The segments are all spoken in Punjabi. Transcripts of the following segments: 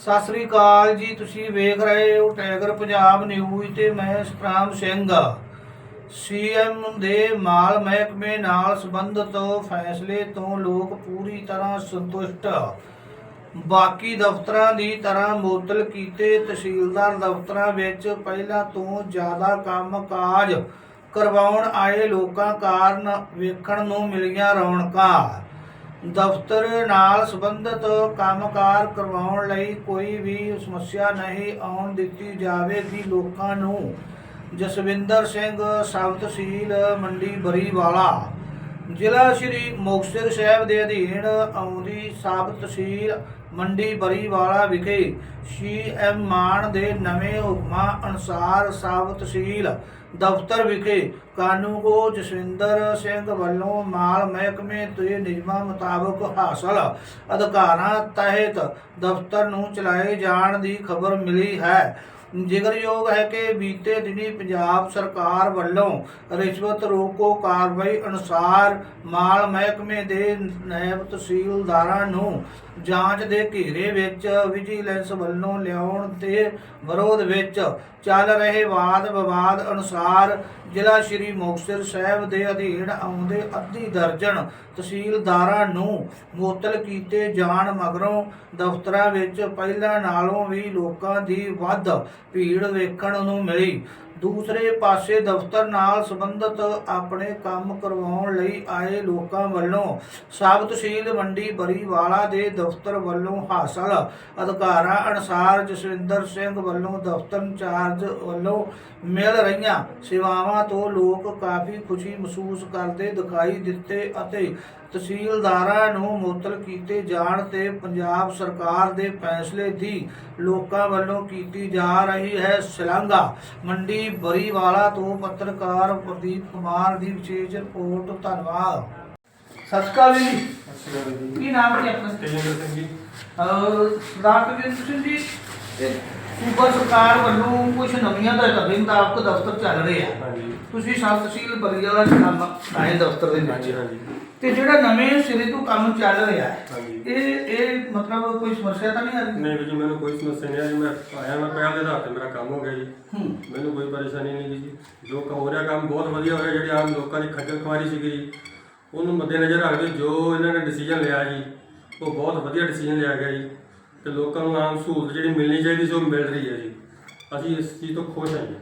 ਸਤਿ ਸ੍ਰੀ ਅਕਾਲ ਜੀ, ਤੁਸੀਂ ਵੇਖ ਰਹੇ ਹੋ ਟੈਗਰ ਪੰਜਾਬ ਨਿਊਜ਼ ਤੇ ਮੈਂ ਸਤਰਾਮ ਸਿੰਘ। ਸੀਐਮ ਦੇ ਮਾਲ ਮਹਿਕਮੇ ਨਾਲ ਸੰਬੰਧਿਤ ਫੈਸਲੇ ਤੋਂ ਲੋਕ ਪੂਰੀ ਤਰ੍ਹਾਂ ਸੰਤੁਸ਼ਟ। ਬਾਕੀ ਦਫ਼ਤਰਾਂ ਦੀ ਤਰ੍ਹਾਂ ਮੁਅੱਤਲ ਕੀਤੇ ਤਹਿਸੀਲਦਾਰ ਦਫ਼ਤਰਾਂ ਵਿੱਚ ਪਹਿਲਾਂ ਤੋਂ ਜ਼ਿਆਦਾ ਕੰਮ-ਕਾਜ ਕਰਵਾਉਣ ਆਏ ਲੋਕਾਂ ਕਾਰਨ ਵੇਖਣ ਨੂੰ ਮਿਲੀਆਂ ਰੌਣਕਾਂ। ਦਫ਼ਤਰ ਨਾਲ ਸੰਬੰਧਿਤ ਕੰਮਕਾਰ ਕਰਵਾਉਣ ਲਈ ਕੋਈ ਵੀ ਸਮੱਸਿਆ ਨਹੀਂ ਆਉਣ ਦਿੱਤੀ ਜਾਵੇਗੀ। ਲੋਕਾਂ ਨੂੰ ਜਸਵਿੰਦਰ ਸਿੰਘ ਸਬ ਤਹਿਸੀਲ ਮੰਡੀ ਬਰੀਵਾਲਾ ਜ਼ਿਲ੍ਹਾ ਸ਼੍ਰੀ ਮੁਕਤਸਰ ਸਾਹਿਬ ਦੇ ਅਧੀਨ ਆਉਂਦੀ ਸਬ ਤਹਿਸੀਲ ਮੰਡੀ ਬਰੀਵਾਲਾ ਵਿਖੇ ਸੀਐਮ ਮਾਨ ਦੇ ਨਵੇਂ ਹੁਕਮਾਂ ਅਨੁਸਾਰ ਸਬ ਤਹਿਸੀਲ ਦਫ਼ਤਰ ਵਿਖੇ ਕਾਨੂੰਗੋ ਜਸਵਿੰਦਰ ਸਿੰਘ ਵੱਲੋਂ ਮਾਲ ਮਹਿਕਮੇ ਦੇ ਨਿਯਮਾਂ ਮੁਤਾਬਕ ਹਾਸਲ ਅਧਿਕਾਰਾਂ ਤਹਿਤ ਦਫ਼ਤਰ ਨੂੰ ਚਲਾਏ ਜਾਣ ਦੀ ਖਬਰ ਮਿਲੀ ਹੈ। ਜ਼ਿਕਰਯੋਗ ਹੈ ਕਿ ਬੀਤੇ ਦਿਨੀ ਪੰਜਾਬ ਸਰਕਾਰ ਵੱਲੋਂ ਰਿਸ਼ਵਤ ਰੋਕੋ ਕਾਰਵਾਈ ਅਨੁਸਾਰ ਮਾਲ ਮਹਿਕਮੇ ਦੇ ਨਾਇਬ ਤਹਿਸੀਲਦਾਰਾਂ ਨੂੰ ਜਾਂਚ ਦੇ ਘੇਰੇ ਵਿੱਚ ਵਿਜੀਲੈਂਸ ਵੱਲੋਂ ਲਿਆਉਣ ਦੇ ਵਿਰੋਧ ਵਿੱਚ ਚੱਲ ਰਹੇ ਵਾਦ ਵਿਵਾਦ ਅਨੁਸਾਰ ਜ਼ਿਲ੍ਹਾ ਸ਼੍ਰੀ ਮੁਕਤਸਰ ਸਾਹਿਬ ਦੇ ਅਧੀਨ ਆਉਂਦੇ ਅੱਧੀ ਦਰਜਨ ਤਹਿਸੀਲਦਾਰਾਂ ਨੂੰ ਮੁਅੱਤਲ ਕੀਤੇ ਜਾਣ ਮਗਰੋਂ ਦਫ਼ਤਰਾਂ ਵਿੱਚ ਪਹਿਲਾਂ ਨਾਲੋਂ ਵੀ ਲੋਕਾਂ ਦੀ ਵੱਧ ਭੀੜ ਵੇਖਣ ਨੂੰ ਮਿਲੀ। ਦੂਸਰੇ ਪਾਸੇ ਦਫ਼ਤਰ ਨਾਲ ਸੰਬੰਧਿਤ ਆਪਣੇ ਕੰਮ ਕਰਵਾਉਣ ਲਈ ਆਏ ਲੋਕਾਂ ਵੱਲੋਂ ਸਬ ਤਹਿਸੀਲ ਮੰਡੀ ਬਰੀਵਾਲਾ ਦੇ ਦਫ਼ਤਰ ਵੱਲੋਂ ਹਾਸਲ। ਅਧਿਕਾਰਾਂ ਅਨੁਸਾਰ ਜਸਵਿੰਦਰ ਸਿੰਘ ਵੱਲੋਂ ਦਫ਼ਤਰ ਇੰਚਾਰਜ ਵੱਲੋਂ ਮਿਲ ਰਹੀਆਂ ਸੇਵਾਵਾਂ ਤੋਂ ਲੋਕ ਕਾਫੀ ਖੁਸ਼ੀ ਮਹਿਸੂਸ ਕਰਦੇ ਦਿਖਾਈ ਦਿੱਤੇ ਅਤੇ ਤਹਿਸੀਲਦਾਰਾਂ ਨੂੰ ਮੁਅੱਤਲ ਕੀਤੇ ਜਾਣ ਤੇ ਪੰਜਾਬ ਸਰਕਾਰ ਦੇ ਫੈਸਲੇ ਦੀ ਲੋਕਾਂ ਵੱਲੋਂ ਕੀਤੀ ਜਾ ਰਹੀ ਹੈ ਸ਼ਲਾਘਾ। ਮੰਡੀ ਬਰੀਵਾਲਾ ਤੋਂ ਪੱਤਰਕਾਰ ਪ੍ਰਦੀਪ ਕੁਮਾਰ ਦੀ ਵਿਸ਼ੇਸ਼ ਰਿਪੋਰਟ ਧੰਨਵਾਦ। ਸਤਿ ਸ਼੍ਰੀ ਅਕਾਲ ਜੀ। ਕੀ ਨਾਮ ਹੈ ਆਪਣਾ? ਤੇਜਿੰਦਰ ਸਿੰਘ ਜੀ। ਸਰਦਾਰ ਤਜਿੰਦਰ ਸਿੰਘ ਜੀ। ਸੂਬਾ ਸਰਕਾਰ ਵੱਲੋਂ ਕੁਝ ਨਵੀਆਂ ਦਾ ਦੇ ਮੁਤਾਬਕ ਦਫ਼ਤਰ ਚੱਲ ਰਹੇ। ਆ ਹਾਂਜੀ। ਤੁਸੀਂ ਸਬ ਤਹਿਸੀਲ ਬਰੀਵਾਲਾ ਚ ਕੰਮ ਆਏ ਦਫ਼ਤਰ ਦੇ ਵਿੱਚ। ਹਾਂਜੀ ਤੇ ਜਿਹੜਾ ਨਵੇਂ ਸਿਰੇ ਤੋਂ ਕੰਮ ਚੱਲ ਰਿਹਾ ਹੈ ਹਾਂਜੀ। ਇਹ ਇਹ ਮਤਲਬ ਕੋਈ ਸਮੱਸਿਆ ਤਾਂ ਨਹੀਂ ਆ ਰਹੀ? ਨਹੀਂ ਵੀ ਜੀ ਮੈਨੂੰ ਕੋਈ ਸਮੱਸਿਆ ਨਹੀਂ ਆਈ ਮੈਂ ਆਇਆ ਮੈਂ ਪਹਿਲ ਦੇ ਆਧਾਰ ਤੇ ਮੇਰਾ ਕੰਮ ਹੋ ਗਿਆ ਜੀ। ਹੂੰ। ਮੈਨੂੰ ਕੋਈ ਪਰੇਸ਼ਾਨੀ ਨਹੀਂ ਜੀ। ਜੋ ਕ- ਹੋ ਰਿਹਾ ਕੰਮ ਬਹੁਤ ਵਧੀਆ ਹੋ ਰਿਹਾ। ਜਿਹੜੀ ਆਮ ਲੋਕਾਂ ਦੀ ਖੱਜਲ ਖੁਆਰੀ ਸੀਗੀ ਜੀ ਉਹਨੂੰ ਮੱਦੇਨਜ਼ਰ ਰੱਖਦੇ ਜੋ ਇਹਨਾਂ ਨੇ ਡਿਸੀਜਨ ਲਿਆ ਜੀ ਉਹ ਬਹੁਤ ਵਧੀਆ ਡਿਸੀਜਨ ਲਿਆ ਗਿਆ ਜੀ। ਤੇ ਲੋਕਾਂ ਨੂੰ ਆਮ ਸਹੂਲਤ ਜਿਹੜੀ ਮਿਲਣੀ ਚਾਹੀਦੀ ਸੀ ਉਹ ਮਿਲ ਰਹੀ ਹੈ ਜੀ। ਅਸੀਂ ਇਸ ਚੀਜ਼ ਤੋਂ ਖੁਸ਼ ਹਾਂ ਜੀ।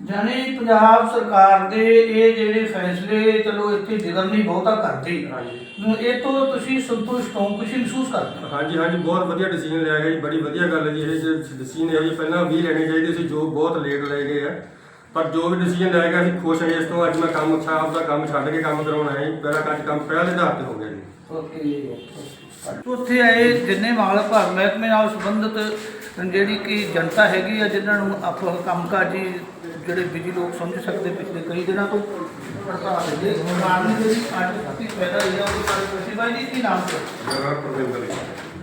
ਜਾਨੀ ਪੰਜਾਬ ਸਰਕਾਰ ਦੇ ਇਹ ਜਿਹੜੇ ਫੈਸਲੇ ਚਲੋ ਇੱਥੇ ਜ਼ਿਕਰ ਨਹੀਂ ਬਹੁਤਾ ਕਰਦੇ ਹਾਂਜੀ। ਇਹ ਤੋਂ ਤੁਸੀਂ ਸੰਤੁਸ਼ਟ ਹੋ ਖੁਸ਼ੀ ਮਹਿਸੂਸ ਕਰਦੇ ਹੋ? ਹਾਂਜੀ ਹਾਂਜੀ ਬਹੁਤ ਵਧੀਆ ਡਿਸੀਜਨ ਲਿਆ ਗਿਆ ਜੀ ਬੜੀ ਵਧੀਆ ਗੱਲ ਹੈ ਜੀ ਇਹ ਡਿਸੀਜਨ ਹੈ ਜੀ ਪਹਿਲਾਂ ਵੀ ਲੈਣੇ ਚਾਹੀਦੇ ਸੀ ਜੋ ਬਹੁਤ ਲੇਟ ਲਏ ਗਏ ਆ। ਪਰ ਜੋ ਵੀ ਡਿਸੀਜਨ ਲਿਆ ਗਿਆ ਅਸੀਂ ਖੁਸ਼ ਹਾਂ ਇਸ ਤੋਂ ਅੱਜ ਮੈਂ ਕੰਮ ਅੱਛਾ ਆਪਦਾ ਕੰਮ ਛੱਡ ਕੇ ਕੰਮ ਕਰਾਉਣ ਜੀ ਮੇਰਾ ਅੱਜ ਕੰਮ ਪਹਿਲੇ ਆਧਾਰ ਤੇ ਹੋ ਗਿਆ ਜੀ। ਉੱਥੇ ਆਏ ਜਿੰਨੇ ਮਾਲ ਭਾਗ ਮਹਿਕਮੇ ਨਾਲ ਸੰਬੰਧਿਤ ਜਿਹੜੀ ਕਿ ਜਨਤਾ ਹੈਗੀ ਆ ਜਿਨ੍ਹਾਂ ਨੂੰ ਆਪੋ ਕੰਮਕਾਜੀ ਜਿਹੜੇ ਬਿਜ਼ੀ ਲੋਕ ਸਮਝ ਸਕਦੇ ਪਿਛਲੇ ਕਈ ਦਿਨਾਂ ਤੋਂ। ਹੜਤਾਲ ਦੇ ਕਾਰਨ ਜਿਹੜੀ ਅੱਜ ਸਥਿਤੀ ਪੈਦਾ ਹੋਈ ਆ ਉਹਦੇ ਬਾਰੇ ਤੁਸੀਂ ਬਾਈ ਜੀ ਕੀ ਨਾਮ ਹੈ ਮੇਰਾ ਪ੍ਰਵਿੰਦਰ ਜੀ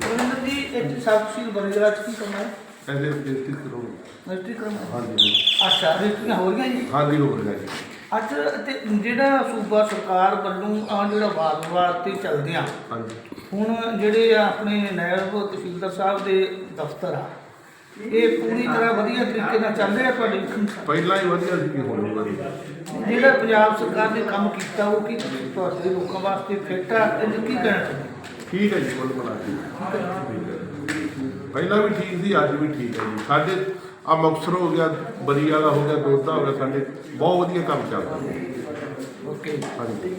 ਰਵਿੰਦਰ ਜੀ ਇੱਕ ਸਬਸਿਡੀ ਬਰੇਗਾ ਚ ਕੀ ਕਰਨਾ ਹੈ? ਕਹਿੰਦੇ ਬੇਨਤੀ ਕਰੋ ਰਜਿਸਟਰੀ ਕਰਨਾ? ਹਾਂਜੀ। ਅੱਛਾ ਰਜਿਸਟਰੀਆਂ ਹੋ ਰਹੀਆਂ ਜੀ? ਹਾਂਜੀ ਹੋ ਗਿਆ ਜੀ। ਅੱਛਾ ਤੇ ਜਿਹੜਾ ਸੂਬਾ ਸਰਕਾਰ ਵੱਲੋਂ ਆ ਜਿਹੜਾ ਵਾਦ-ਵਿਵਾਦ ਤੇ ਚੱਲਦੇ ਆ ਹਾਂਜੀ ਹੁਣ ਜਿਹੜੇ ਆਪਣੇ ਨਾਇਬ ਤਹਿਸੀਲਦਾਰ ਸਾਹਿਬ ਦੇ ਦਫ਼ਤਰ ਆ ਇਹ ਪੂਰੀ ਤਰ੍ਹਾਂ ਵਧੀਆ ਤਰੀਕੇ ਨਾਲ ਚੱਲ ਰਿਹਾ ਤੁਹਾਡੇ? ਪਹਿਲਾਂ ਹੀ ਵਧੀਆ ਸੀ ਹੁਣ ਵੀ ਵਧੀਆ ਜਿਹੜਾ ਪੰਜਾਬ ਸਰਕਾਰ ਨੇ ਕੰਮ ਕੀਤਾ ਉਹ ਕੀ ਤੁਹਾਡੇ ਲੋਕਾਂ ਵਾਸਤੇ ਫਿੱਟ ਆ ਕੀ ਕਹਿਣਾ ਚਾਹੁੰਦੇ ਠੀਕ ਹੈ ਜੀ ਕੇ ਠੀਕ ਹੈ। ਪਹਿਲਾਂ ਵੀ ਠੀਕ ਸੀ ਅੱਜ ਵੀ ਠੀਕ ਹੈ ਜੀ ਸਾਡੇ ਆ ਮੁਕਤਸਰ ਹੋ ਗਿਆ ਬਰੀ ਵਾਲਾ ਹੋ ਗਿਆ ਦੋਦਾ ਹੋ ਗਿਆ ਸਾਡੇ ਬਹੁਤ ਵਧੀਆ ਕੰਮ ਚੱਲਦਾ। ਓਕੇ। ਹਾਂਜੀ।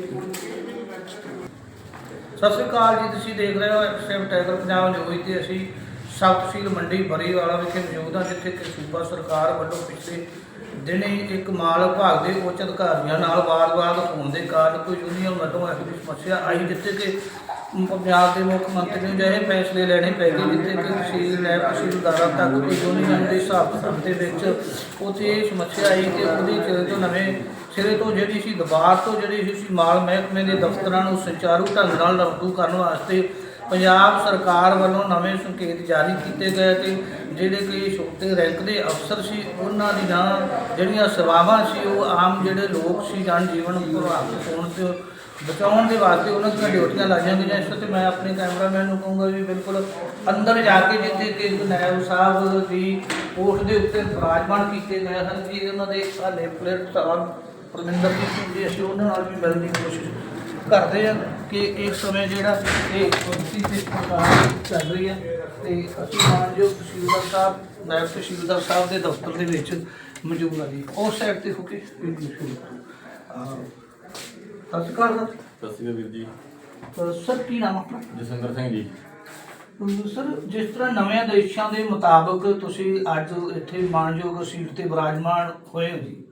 ਸਤਿ ਸ੍ਰੀ ਅਕਾਲ ਜੀ ਤੁਸੀਂ ਦੇਖ ਰਹੇ ਹੋ ਐਕਸਐਮ ਟਾਈਗਰ ਪੰਜਾਬ ਨਿਊਜ਼ ਤੇ ਅਸੀਂ ਸਬ ਤਹਿਸੀਲ ਮੰਡੀ ਬਰੀਵਾਲਾ ਵਿਖੇ ਮੌਜੂਦ ਹਾਂ ਜਿੱਥੇ ਕਿ ਸੂਬਾ ਸਰਕਾਰ ਵੱਲੋਂ ਪਿਛਲੇ ਦਿਨੇ ਇੱਕ ਮਾਲ ਵਿਭਾਗ ਦੇ ਉੱਚ ਅਧਿਕਾਰੀਆਂ ਨਾਲ ਵਾਰ-ਵਾਰ ਹੋਣ ਦੇ ਕਾਰਨ ਕੋਈ ਯੂਨੀਅਨ ਵੱਲੋਂ ਜਿਹੀ ਸਮੱਸਿਆ ਆਈ ਜਿੱਥੇ ਕਿ ਪੰਜਾਬ ਦੇ ਮੁੱਖ ਮੰਤਰੀ ਨੂੰ ਜਿਹੇ ਫੈਸਲੇ ਲੈਣੇ ਪੈ ਗਏ ਜਿੱਥੇ ਕਿ ਤਹਿਸੀਲ ਲੈ ਤਹਿਸੀਲਦਾਰਾਂ ਤੱਕ ਕੋਈ ਯੂਨੀਅਨ ਦੇ ਹਿਸਾਬ ਕਿਤਾਬ ਦੇ ਵਿੱਚ ਉੱਥੇ ਇਹ ਸਮੱਸਿਆ ਆਈ ਕਿ ਉਹਦੇ ਸਿਰੇ ਤੋਂ ਨਵੇਂ ਸਿਰੇ ਤੋਂ ਜਿਹੜੀ ਸੀ ਦੁਬਾਰ ਤੋਂ ਜਿਹੜੀ ਸੀ ਮਾਲ ਮਹਿਕਮੇ ਦੇ ਦਫ਼ਤਰਾਂ ਨੂੰ ਸੁਚਾਰੂ ਢੰਗ ਨਾਲ ਲਾਗੂ ਕਰਨ ਵਾਸਤੇ ਪੰਜਾਬ ਸਰਕਾਰ ਵੱਲੋਂ ਨਵੇਂ ਸੰਕੇਤ ਜਾਰੀ ਕੀਤੇ ਗਏ ਤੇ ਜਿਹੜੇ ਕਿ ਛੋਟੇ ਰੈਂਕ ਦੇ ਅਫਸਰ ਸੀ, ਉਹਨਾਂ ਦੀਆਂ ਜਿਹੜੀਆਂ ਸੇਵਾਵਾਂ ਸੀ, ਉਹ ਆਮ ਜਿਹੜੇ ਲੋਕ ਸੀ ਜਨ ਜੀਵਨ ਪ੍ਰਭਾਵਿਤ ਹੋਣ ਤੇ ਬਚਾਉਣ ਦੇ ਵਾਸਤੇ ਉਹਨਾਂ ਦੀਆਂ ਡਿਊਟੀਆਂ ਲਾਈਆਂ ਗਈਆਂ। ਇਸ ਤੇ ਮੈਂ ਆਪਣੇ ਕੈਮਰਾਮੈਨ ਨੂੰ ਕਹੂੰਗਾ ਵੀ ਬਿਲਕੁਲ ਅੰਦਰ ਜਾ ਕੇ ਜਿੱਥੇ ਕਿ ਨਾਇਬ ਸਾਹਿਬ ਦੀ ਕੋਠ ਦੇ ਉੱਤੇ ਬਰਾਜਮਾਨ ਕੀਤੇ ਗਏ ਹਨ, ਜੀ, ਉਹਨਾਂ ਦੇ ਹਾਲੇ ਪਲੇਟ ਸਾਹਿਬ ਪਰਮਿੰਦਰਜੀਤ ਸਿੰਘ ਜੀ ਅਸੀਂ ਉਹਨਾਂ ਨਾਲ ਵੀ ਮਿਲਣ ਦੀ ਕੋਸ਼ਿਸ਼ ਕਰਦੇ ਹਾਂ ਕਿ ਇਸ ਸਮੇਂ ਜਿਹੜਾ ਇਹ ਕੁਰਸੀ ਤੇ ਪ੍ਰਕਾਰ ਚੱਲ ਰਹੀ ਹੈ ਤੇ ਅਸੀਂ ਮਾਨਯੋਗ ਤਹਿਸੀਲਦਾਰ ਸਾਹਿਬ, ਨਾਇਬ ਤਹਿਸੀਲਦਾਰ ਸਾਹਿਬ ਦੇ ਦਫ਼ਤਰ ਦੇ ਵਿੱਚ ਮੌਜੂਦ ਹਾਂ ਜੀ। ਉਸ ਸਾਈਡ ਤੇ ਹੋ ਕੇ ਵੀਡੀਓ ਸ਼ੁਰੂ ਸਤਿ ਸ਼੍ਰੀ ਅਕਾਲ ਸਰ। ਸਤਿ ਸ਼੍ਰੀ ਅਕਾਲ ਵੀਰ ਜੀ। ਅਹ ਸਰ ਕੀ ਨਾਮ ਆਪਣਾ? ਜਸਵਿੰਦਰ ਸਿੰਘ ਜੀ। ਅਹ ਸਰ ਜਿਸ ਤਰ੍ਹਾਂ ਨਵੇਂ ਆਦੇਸ਼ਾਂ ਦੇ ਮੁਤਾਬਕ ਤੁਸੀਂ ਅੱਜ ਇੱਥੇ ਮਾਨਯੋਗ ਸੀਟ ਤੇ ਵਿਰਾਜਮਾਨ ਹੋਏ ਹੋ ਜੀ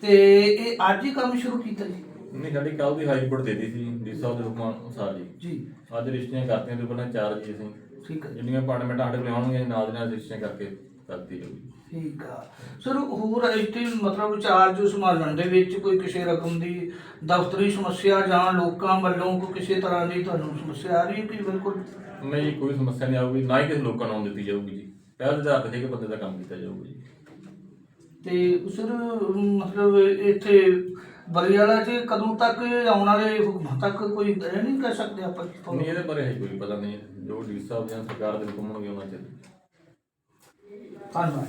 ਤੇ ਇਹ ਅੱਜ ਹੀ ਕੰਮ ਸ਼ੁਰੂ ਕੀਤਾ ਜੀ? ਨਹੀਂ ਸਾਡੀ ਕੱਲ ਦੀ ਹਾਈ ਕੋਰਟ ਦੇ ਦਿੱਤੀ ਸੀ ਡੀ ਸਾਹਿਬ ਦੇ ਹੁਕਮਾਂ ਅਨੁਸਾਰ ਜੀ। ਜੀ। ਅੱਜ ਰਜਿਸਟਰੀਆਂ ਕਰਤੀਆਂ ਤੇ ਪਹਿਲਾਂ ਚਾਰ ਜੀ ਅਸੀਂ। ਠੀਕ ਹੈ ਜੀ। ਜਿੰਨੀਆਂ ਅਪਾਰਟਮੈਂਟਾਂ ਸਾਡੇ ਕੋਲ ਆਉਣਗੀਆਂ ਨਾਲ ਦੀ ਨਾਲ ਰਜਿਸਟਰੀਆਂ ਕਰਕੇ। ਕਰਤੀ ਜਾਊਗੀ ਠੀਕ ਆ। ਸਰ ਹੋਰ ਇੱਥੇ ਮਤਲਬ ਚਾਰਜ ਸੰਭਾਲਣ ਦੇ ਵਿੱਚ ਕੋਈ ਕਿਸੇ ਰਕਮ ਦੀ ਦਫ਼ਤਰੀ ਸਮੱਸਿਆ ਜਾਂ ਲੋਕਾਂ ਵੱਲੋਂ ਕੋਈ ਕਿਸੇ ਤਰ੍ਹਾਂ ਦੀ ਤੁਹਾਨੂੰ ਸਮੱਸਿਆ ਆ ਰਹੀ ਹੈ ਕਿ ਬਿਲਕੁਲ? ਨਹੀਂ ਕੋਈ ਸਮੱਸਿਆ ਨਹੀਂ ਆਊਗੀ ਨਾ ਹੀ ਕਿਸੇ ਲੋਕਾਂ ਨੂੰ ਆਉਣ ਦਿੱਤੀ ਜਾਊਗੀ ਜੀ। ਪਹਿਲ ਦੇ ਆਧਾਰ ਤੇ ਕਿ ਬੰਦੇ ਦਾ ਕੰਮ ਕੀਤਾ ਜਾਊਗਾ ਜੀ। ਤੇ ਸਰ ਮਤਲਬ ਇੱਥੇ ਬਰੀਆਲਾ 'ਚ ਕਦੋਂ ਤੱਕ ਆਉਣ ਵਾਲੇ ਹੁਕਮਾਂ ਤੱਕ ਕੋਈ ਇਹ ਨਹੀਂ ਕਹਿ ਸਕਦੇ ਆਪਾਂ? ਨਹੀਂ ਇਹਦੇ ਬਾਰੇ ਹਜੇ ਕੋਈ ਪਤਾ ਨਹੀਂ। ਜੋ ਡੀ ਸਾਹਿਬ ਜਾਂ ਸਰਕਾਰ ਦੇ ਹੁਕਮ ਹੋਣਗੇ ਉਹਨਾਂ ਚ ਧੰਨਵਾਦ